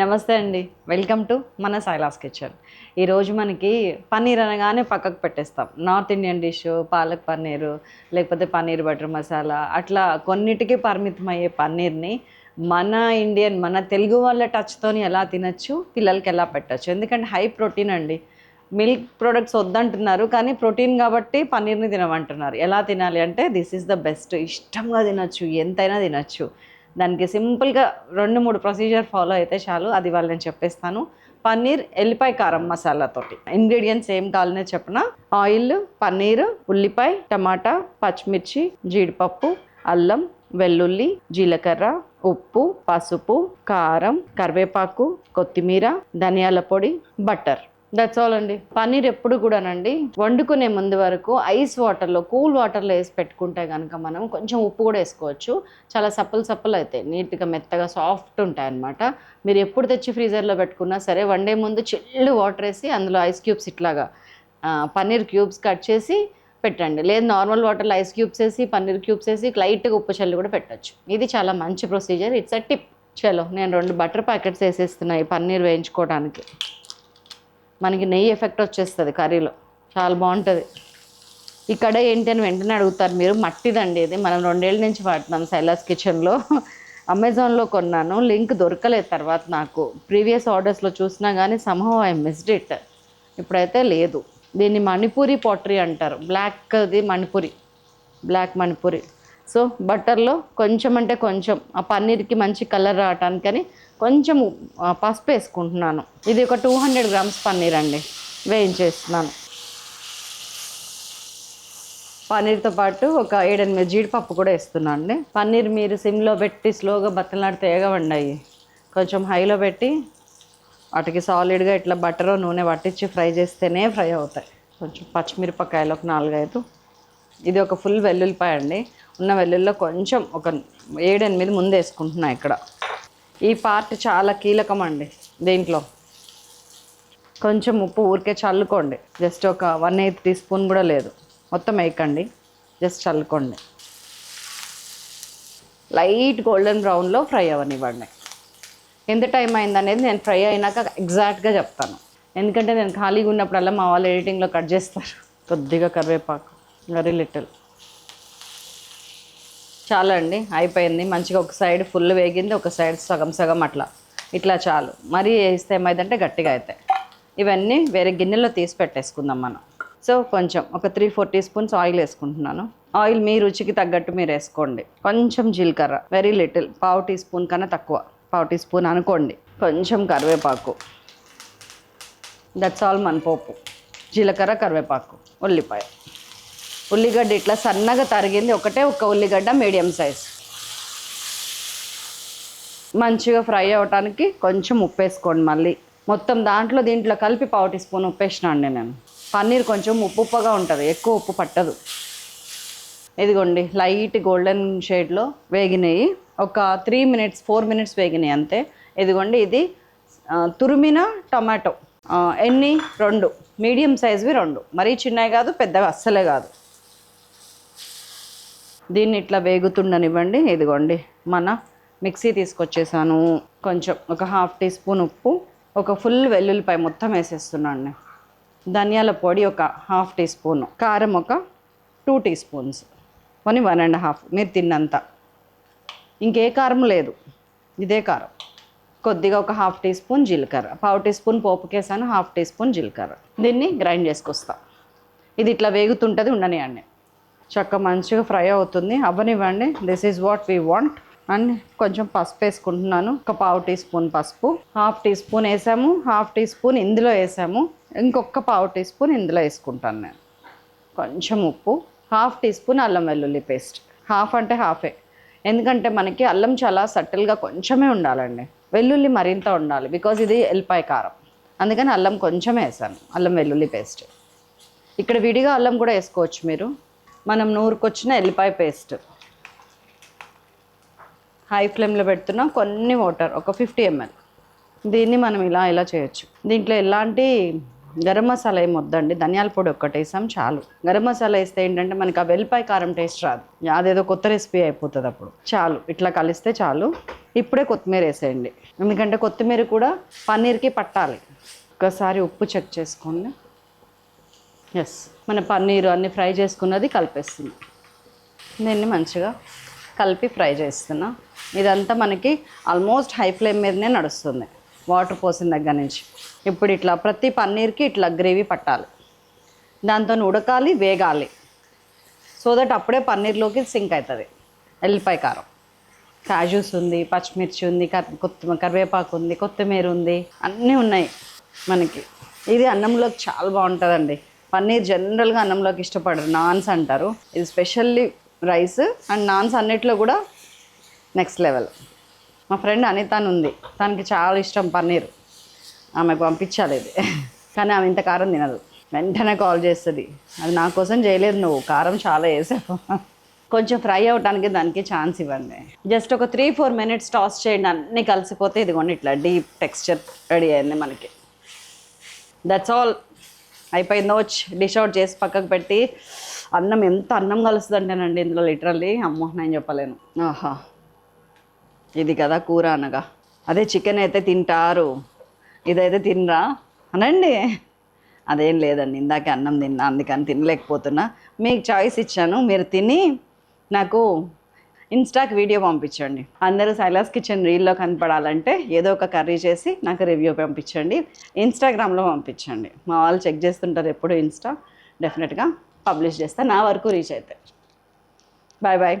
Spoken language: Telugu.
నమస్తే అండి. వెల్కమ్ టు మన సైలాస్ కిచెన్ ఈరోజు మనకి పన్నీర్ అనగానే పక్కకు పెట్టేస్తాం. North Indian dish palak paneer లేకపోతే పన్నీర్ బటర్ మసాలా అట్లా కొన్నిటికి పరిమితం అయ్యే పన్నీర్ని మన ఇండియన్ మన తెలుగు వాళ్ళ టచ్తోని ఎలా తినచ్చు పిల్లలకి ఎలా పెట్టచ్చు. ఎందుకంటే హై ప్రోటీన్ అండి. మిల్క్ ప్రొడక్ట్స్ వద్దంటున్నారు కానీ ప్రోటీన్ కాబట్టి పన్నీర్ని తినమంటున్నారు. ఎలా తినాలి అంటే దిస్ ఈస్ ద బెస్ట్ ఇష్టంగా తినచ్చు ఎంతైనా తినచ్చు. దానికి సింపుల్గా రెండు మూడు ప్రొసీజర్ ఫాలో అయితే చాలు. అది వాళ్ళు నేను చెప్పేస్తాను. పన్నీర్ ఎల్లిపాయ కారం మసాలాతోటి ఇంగ్రీడియంట్స్ ఏం కావాలనే చెప్పిన? ఆయిల్ పన్నీర్ ఉల్లిపాయ టమాటా పచ్చిమిర్చి జీడిపప్పు అల్లం వెల్లుల్లి జీలకర్ర ఉప్పు పసుపు కారం కరివేపాకు కొత్తిమీర ధనియాల పొడి బటర్ దట్స్ ఆల్ అండి. పన్నీర్ ఎప్పుడు కూడానండి. వండుకునే ముందు వరకు ఐస్ వాటర్లో కూల్ వాటర్లో వేసి పెట్టుకుంటే కనుక మనం కొంచెం ఉప్పు కూడా వేసుకోవచ్చు. చాలా సప్పలు సప్పలు అవుతాయి నీట్గా మెత్తగా సాఫ్ట్ ఉంటాయి అనమాట మీరు ఎప్పుడు తెచ్చి ఫ్రీజర్లో పెట్టుకున్నా సరే వండే ముందు చిల్లు వాటర్ వేసి అందులో ఐస్ క్యూబ్స్ ఇట్లాగా పన్నీర్ క్యూబ్స్ కట్ చేసి పెట్టండి. లేదు నార్మల్ వాటర్లో ఐస్ క్యూబ్స్ వేసి పన్నీర్ క్యూబ్స్ వేసి లైట్గా ఉప్పు చల్లి కూడా పెట్టచ్చు. ఇది చాలా మంచి ప్రొసీజర్. ఇట్స్ అ టిప్ చలో నేను రెండు బటర్ ప్యాకెట్స్ వేసేస్తున్నాయి పన్నీర్ వేయించుకోవడానికి. మనకి నెయ్యి ఎఫెక్ట్ వచ్చేస్తుంది కర్రీలో. చాలా బాగుంటుంది. ఇక్కడ ఏంటి అని వెంటనే అడుగుతారు మీరు. మట్టిదండి ఇది. మనం రెండేళ్ళ నుంచి వాడుతున్నాం సైలాస్ కిచెన్లో అమెజాన్లో కొన్నాను. లింక్ దొరకలేదు తర్వాత నాకు. ప్రీవియస్ ఆర్డర్స్లో చూసినా కానీ సంహవ్ ఐ మిస్డ్ ఇట్ ఇప్పుడైతే లేదు. దీన్ని మణిపూరి పాటరీ అంటారు. బ్లాక్ది మణిపూరి. బ్లాక్ మణిపూరి. సో బటర్లో కొంచెం అంటే కొంచెం ఆ పన్నీర్కి మంచి కలర్ రావటానికని కొంచెం పసుపు వేసుకుంటున్నాను. ఇది ఒక టూ హండ్రెడ్ గ్రామ్స్ పన్నీర్ అండి. వేయించేస్తున్నాను. పన్నీర్తో పాటు ఒక ఏడెనిమిది జీడిపప్పు కూడా వేస్తున్నాను అండి. పన్నీర్ మీరు సిమ్లో పెట్టి స్లోగా బత్తలాడితే అవి కొంచెం హైలో పెట్టి వాటికి సాలిడ్గా ఇట్లా బటర్ నూనె పట్టించి ఫ్రై చేస్తేనే ఫ్రై అవుతాయి. కొంచెం పచ్చిమిరపకాయలు ఒక నాలుగైదు. ఇది ఒక ఫుల్ వెల్లుల్లిపాయ అండి. ఉన్న వెల్లుల్లో కొంచెం ఒక ఏడెనిమిది ముందు వేసుకుంటున్నా ఇక్కడ. ఈ పార్ట్ చాలా కీలకం అండి దీంట్లో. కొంచెం ఉప్పు ఊరికే చల్లుకోండి. జస్ట్ ఒక వన్ ఎయిత్ టీ స్పూన్ కూడా లేదు. మొత్తం వేయకండి. జస్ట్ చల్లుకోండి. లైట్ గోల్డెన్ బ్రౌన్లో ఫ్రై అవ్వనివ్వండి. ఎంత టైం అయింది అనేది నేను ఫ్రై అయినాక ఎగ్జాక్ట్గా చెప్తాను. ఎందుకంటే నేను ఖాళీగా ఉన్నప్పుడల్లా మా వాళ్ళు ఎడిటింగ్లో కట్ చేస్తారు. కొద్దిగా కరివేపాకు. వెరీ లిటిల్ చాలా అండి. అయిపోయింది. మంచిగా ఒక సైడ్ ఫుల్ వేగింది ఒక సైడ్ సగం సగం అట్లా. ఇట్లా చాలు. మరీ వేస్తే ఏమైందంటే గట్టిగా అవుతాయి ఇవన్నీ వేరే గిన్నెలో తీసి పెట్టేసుకుందాం మనం. సో కొంచెం ఒక three four teaspoons oil వేసుకుంటున్నాను. ఆయిల్ మీ రుచికి తగ్గట్టు మీరు వేసుకోండి. కొంచెం జీలకర్ర వెరీ లిటిల్ పావు టీ స్పూన్ కన్నా తక్కువ. పావు టీ స్పూన్ అనుకోండి. కొంచెం కరివేపాకు. దట్స్ ఆల్ మన పోపు. జీలకర్ర కరివేపాకు. ఉల్లిపాయ. ఉల్లిగడ్డ ఇట్లా సన్నగా తరిగింది. ఒకటే ఒక ఉల్లిగడ్డ మీడియం సైజ్. మంచిగా ఫ్రై అవ్వటానికి కొంచెం ఉప్పు వేసుకోండి మళ్ళీ. మొత్తం దాంట్లో దీంట్లో కలిపి పావు టీ స్పూన్ ఉప్పేసినండి అండి నేను. పన్నీర్ కొంచెం ఉప్పు ఉప్పుగా ఉంటుంది. ఎక్కువ ఉప్పు పట్టదు. ఇదిగోండి లైట్ గోల్డెన్ షేడ్లో వేగినాయి. ఒక త్రీ మినిట్స్ ఫోర్ మినిట్స్ వేగినాయి అంతే. ఇదిగోండి ఇది తురిమిన టమాటో. ఎన్ని? రెండు. మీడియం సైజ్వి రెండు. మరీ చిన్నవి కాదు పెద్దవి అస్సలే కాదు. దీన్ని ఇట్లా వేగుతుండనివ్వండి. ఇదిగోండి మన మిక్సీ తీసుకొచ్చేసాను. కొంచెం ఒక హాఫ్ టీ స్పూన్ ఉప్పు ఒక ఫుల్ వెల్లుల్లిపాయ మొత్తం వేసేస్తున్నాను ధనియాల పొడి ఒక హాఫ్ టీ స్పూన్ కారం ఒక టూ టీ స్పూన్స్ కొని వన్ అండ్ హాఫ్. మీరు తిన్నంత. ఇంకే కారం లేదు ఇదే కారం. కొద్దిగా ఒక హాఫ్ టీ స్పూన్ జీలకర్ర. పావు టీ స్పూన్ పోపుకేసాను హాఫ్ టీ స్పూన్ జీలకర్ర. దీన్ని గ్రైండ్ చేసుకొస్తా. ఇది ఇట్లా వేగుతుంటుంది ఉండనియండి. చక్క మంచిగా ఫ్రై అవుతుంది. అవ్వనివ్వండి. This is what we want and కొంచెం పసుపు వేసుకుంటున్నాను. ఒక పావు టీ స్పూన్ పసుపు. హాఫ్ టీ స్పూన్ వేసాము. హాఫ్ టీ స్పూన్ ఇందులో వేసాము. ఇంకొక పావు టీ స్పూన్ ఇందులో వేసుకుంటాను నేను. కొంచెం ఉప్పు. హాఫ్ టీ స్పూన్ అల్లం వెల్లుల్లి పేస్ట్. హాఫ్ అంటే హాఫే. ఎందుకంటే మనకి అల్లం చాలా సటిల్గా కొంచెమే ఉండాలండి. వెల్లుల్లి మరింత ఉండాలి. బికాజ్ ఇది ఎల్పాయ కారం. అందుకని అల్లం కొంచెం వేసాను. అల్లం వెల్లుల్లి పేస్ట్. ఇక్కడ విడిగా అల్లం కూడా వేసుకోవచ్చు మీరు. మనం నూరుకొచ్చిన ఎల్లిపాయ పేస్ట్. హై ఫ్లేమ్లో పెడుతున్నాం కొన్ని వాటర్ ఒక ఫిఫ్టీ ఎంఎల్. దీన్ని మనం ఇలా ఇలా చేయొచ్చు. దీంట్లో ఎలాంటి గరం మసాలా ఏం వద్దండి? ధనియాల పొడి ఒక్కటి వేసాం చాలు. గరం మసాలా వేస్తే ఏంటంటే మనకి ఆ వెల్లిపాయ కారం టేస్ట్ రాదు. అదేదో కొత్త రెసిపీ అయిపోతుంది అప్పుడు. చాలు ఇట్లా కలిస్తే చాలు. ఇప్పుడే కొత్తిమీర వేసేయండి. ఎందుకంటే కొత్తిమీర కూడా పన్నీర్కి పట్టాలి. ఒకసారి ఉప్పు చెక్ చేసుకోండి ఎస్ మన పన్నీరు అన్ని ఫ్రై చేసుకున్నది కలిపేస్తున్నాం. దీన్ని మంచిగా కలిపి ఫ్రై చేస్తున్నా. ఇదంతా మనకి ఆల్మోస్ట్ హై ఫ్లేమ్ మీదనే నడుస్తుంది. వాటర్ పోసిన దగ్గర నుంచి. ఇప్పుడు ఇట్లా ప్రతి పన్నీర్కి ఇట్లా గ్రేవీ పట్టాలి. దాంతో ఉడకాలి వేగాలి. సో దట్ అప్పుడే పన్నీర్లోకి సింక్ అవుతుంది ఎల్లిపాయ కారం. కాజూస్ ఉంది పచ్చిమిర్చి ఉంది కర్ కొత్త కరివేపాకు ఉంది కొత్తిమీర ఉంది. అన్నీ ఉన్నాయి మనకి. ఇది అన్నంలోకి చాలా బాగుంటుందండి. పన్నీర్ జనరల్గా అన్నంలోకి ఇష్టపడరు. నాన్స్ అంటారు. ఇది స్పెషల్లీ రైస్ అండ్ నాన్స్ అన్నిట్లో కూడా నెక్స్ట్ లెవెల్. మా ఫ్రెండ్ అనిత అని ఉంది. తనకి చాలా ఇష్టం పన్నీర్. ఆమెకు పంపించాలి ఇది. కానీ ఆమె ఇంత కారం తినదు. వెంటనే కాల్ చేస్తుంది. అది నా కోసం చేయలేదు నువ్వు. కారం చాలా వేసావు. కొంచెం ఫ్రై అవడానికి దానికి ఛాన్స్ ఇవ్వండి. జస్ట్ ఒక త్రీ ఫోర్ మినిట్స్ టాస్ చేయండి. అన్నీ కలిసిపోతే ఇదిగోండి ఇట్లా డీప్ టెక్స్చర్ రెడీ అయింది మనకి. దట్స్ ఆల్ అయిపోయిందో. డిష్ అవుట్ చేసి పక్కకు పెట్టి అన్నం ఎంత అన్నం కలుస్తుంది అంటేనండి ఇందులో లిటరల్లీ. అమ్మో నేను చెప్పలేను. ఆహా. ఇది కదా కూర అనగా. అదే చికెన్ అయితే తింటారు. ఇదైతే తినరా? అనండి. అదేం లేదండి ఇందాకే అన్నం తిన్నా అందుకని తినలేకపోతున్నా. మీకు చాయిస్ ఇచ్చాను మీరు తిని నాకు ఇన్స్టాకి వీడియో పంపించండి. అందరూ సైలాస్ కిచెన్ రీల్లో కనపడాలంటే ఏదో ఒక కర్రీ చేసి నాకు రివ్యూ పంపించండి. ఇన్స్టాగ్రామ్లో పంపించండి. మా వాళ్ళు చెక్ చేస్తుంటారు ఎప్పుడు ఇన్స్టా డెఫినెట్గా పబ్లిష్ చేస్తా. నా వరకు రీచ్ అయితే. Bye bye